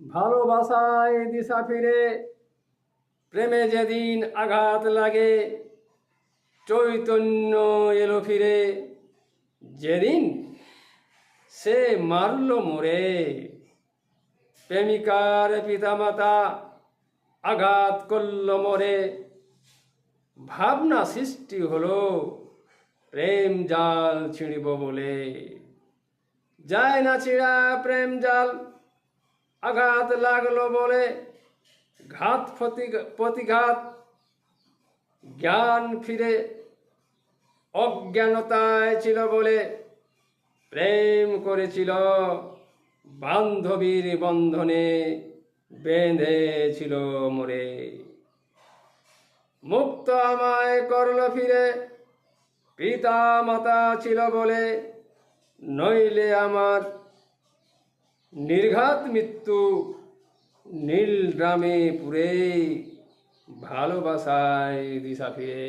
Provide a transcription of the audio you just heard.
ভালোবাসায় দিশা ফিরে, প্রেমে যেদিন আঘাত লাগে, চৈতন্য এলো ফিরে। যেদিন সে মারল মোরে, প্রেমিকার পিতামাতা আঘাত করল মোরে। ভাবনা সৃষ্টি হলো, প্রেম জাল ছিঁড়িব বলে। যায় না ছিঁড়া প্রেম জাল আঘাত লাগল বলে ঘাত প্রতি- প্রতিঘাত জ্ঞান ফিরে অজ্ঞানতায় ছিল বলে প্রেম করেছিল। বান্ধবীর বন্ধনে বেঁধেছিল মোরে। মুক্ত আমায় করল ফিরে পিতা মাতা ছিল বলে নইলে আমার নির্ঘাত মৃত্যু নীল ড্রামে পুরে ভালোবাসায় দিশা ফিরে।